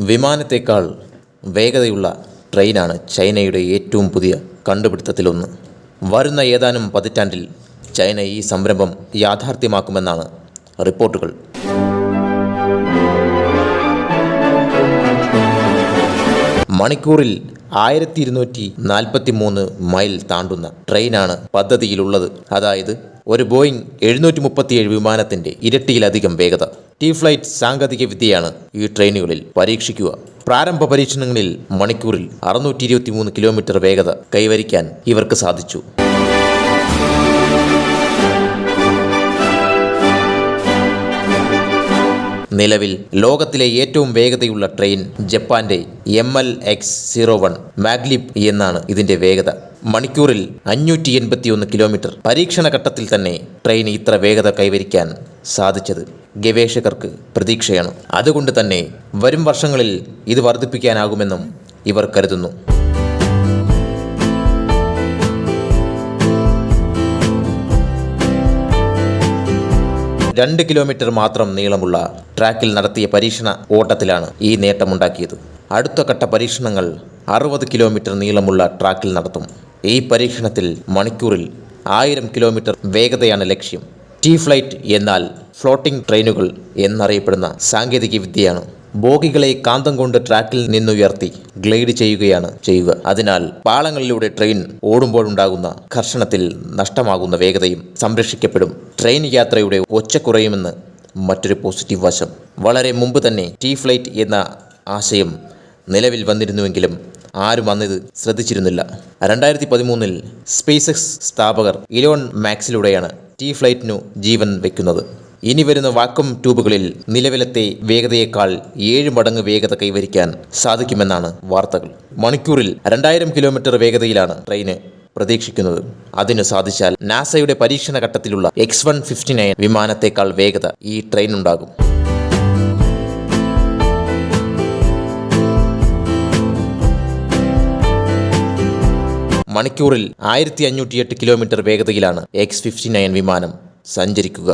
വിമാനത്തേക്കാൾ വേഗതയുള്ള ട്രെയിനാണ് ചൈനയുടെ ഏറ്റവും പുതിയ കണ്ടുപിടുത്തത്തിലൊന്ന്. വരുന്ന ഏതാനും പതിറ്റാണ്ടിൽ ചൈന ഈ സംരംഭം യാഥാർത്ഥ്യമാക്കുമെന്നാണ് റിപ്പോർട്ടുകൾ. മണിക്കൂറിൽ ആയിരത്തി ഇരുന്നൂറ്റി നാൽപ്പത്തി മൂന്ന് മൈൽ താണ്ടുന്ന ട്രെയിനാണ് പദ്ധതിയിലുള്ളത്. അതായത് ഒരു ബോയിങ് എഴുന്നൂറ്റി മുപ്പത്തിയേഴ് വിമാനത്തിന്റെ ഇരട്ടിയിലധികം വേഗത. ടി ഫ്ലൈറ്റ് സാങ്കേതിക വിദ്യയാണ് ഈ ട്രെയിനുകളിൽ പരീക്ഷിക്കുക. പ്രാരംഭ പരീക്ഷണങ്ങളിൽ മണിക്കൂറിൽ അറുന്നൂറ്റി ഇരുപത്തി മൂന്ന് കിലോമീറ്റർ വേഗത കൈവരിക്കാൻ ഇവർക്ക് സാധിച്ചു. നിലവിൽ ലോകത്തിലെ ഏറ്റവും വേഗതയുള്ള ട്രെയിൻ ജപ്പാന്റെ M L X zero one maglev എന്നാണ് ഇതിന്റെ വേഗത. മണിക്കൂറിൽ അഞ്ഞൂറ്റി എൺപത്തിയൊന്ന് കിലോമീറ്റർ. പരീക്ഷണ ഘട്ടത്തിൽ തന്നെ ട്രെയിൻ ഇത്ര വേഗത കൈവരിക്കാൻ സാധിച്ചത്. ഗവേഷകർക്ക് പ്രതീക്ഷയാണ്. അതുകൊണ്ട് തന്നെ വരും വർഷങ്ങളിൽ ഇത് വർദ്ധിപ്പിക്കാനാകുമെന്നും ഇവർ കരുതുന്നു. രണ്ട് കിലോമീറ്റർ മാത്രം നീളമുള്ള ട്രാക്കിൽ നടത്തിയ പരീക്ഷണ ഓട്ടത്തിലാണ് ഈ നേട്ടമുണ്ടാക്കിയത്. അടുത്ത ഘട്ട പരീക്ഷണങ്ങൾ അറുപത് കിലോമീറ്റർ നീളമുള്ള ട്രാക്കിൽ നടത്തും. ഈ പരീക്ഷണത്തിൽ മണിക്കൂറിൽ ആയിരം കിലോമീറ്റർ വേഗതയാണ് ലക്ഷ്യം. ടീ ഫ്ലൈറ്റ് എന്നാൽ ഫ്ലോട്ടിംഗ് ട്രെയിനുകൾ എന്നറിയപ്പെടുന്ന സാങ്കേതിക വിദ്യയാണ്. ബോഗികളെ കാന്തം കൊണ്ട് ട്രാക്കിൽ നിന്നുയർത്തി ഗ്ലൈഡ് ചെയ്യുകയാണ് ചെയ്യുക. അതിനാൽ പാളങ്ങളിലൂടെ ട്രെയിൻ ഓടുമ്പോഴുണ്ടാകുന്ന ഘർഷണത്തിൽ നഷ്ടമാകുന്ന വേഗതയും സംരക്ഷിക്കപ്പെടും. ട്രെയിൻ യാത്രയുടെ ഒച്ച കുറയുമെന്ന് മറ്റൊരു പോസിറ്റീവ് വശം. വളരെ മുമ്പ് തന്നെ ടീ ഫ്ലൈറ്റ് എന്ന ആശയം നിലവിൽ വന്നിരുന്നുവെങ്കിലും ആരും അന്നിത് ശ്രദ്ധിച്ചിരുന്നില്ല. രണ്ടായിരത്തി പതിമൂന്നിൽ സ്പേസ് എക്സ് സ്ഥാപകർ ഇലോൺ മാക്സിലൂടെയാണ് ടീ ഫ്ലൈറ്റിനു ജീവൻ വയ്ക്കുന്നത് ഇനി വരുന്ന വാക്വം ട്യൂബുകളിൽ നിലവിലത്തെ വേഗതയേക്കാൾ ഏഴ് മടങ്ങ് വേഗത കൈവരിക്കാൻ സാധിക്കുമെന്നാണ് വാർത്തകൾ. മണിക്കൂറിൽ രണ്ടായിരം കിലോമീറ്റർ വേഗതയിലാണ് ട്രെയിന് പ്രതീക്ഷിക്കുന്നത്. അതിനു സാധിച്ചാൽ നാസയുടെ പരീക്ഷണ ഘട്ടത്തിലുള്ള എക്സ് വൺ ഫിഫ്റ്റി നയൻ വിമാനത്തേക്കാൾ വേഗത ഈ ട്രെയിൻ ഉണ്ടാകും മണിക്കൂറിൽ ആയിരത്തി അഞ്ഞൂറ്റിയെട്ട് കിലോമീറ്റർ വേഗതയിലാണ് എക്സ് ഫിഫ്റ്റി നയൻ വിമാനം സഞ്ചരിക്കുക.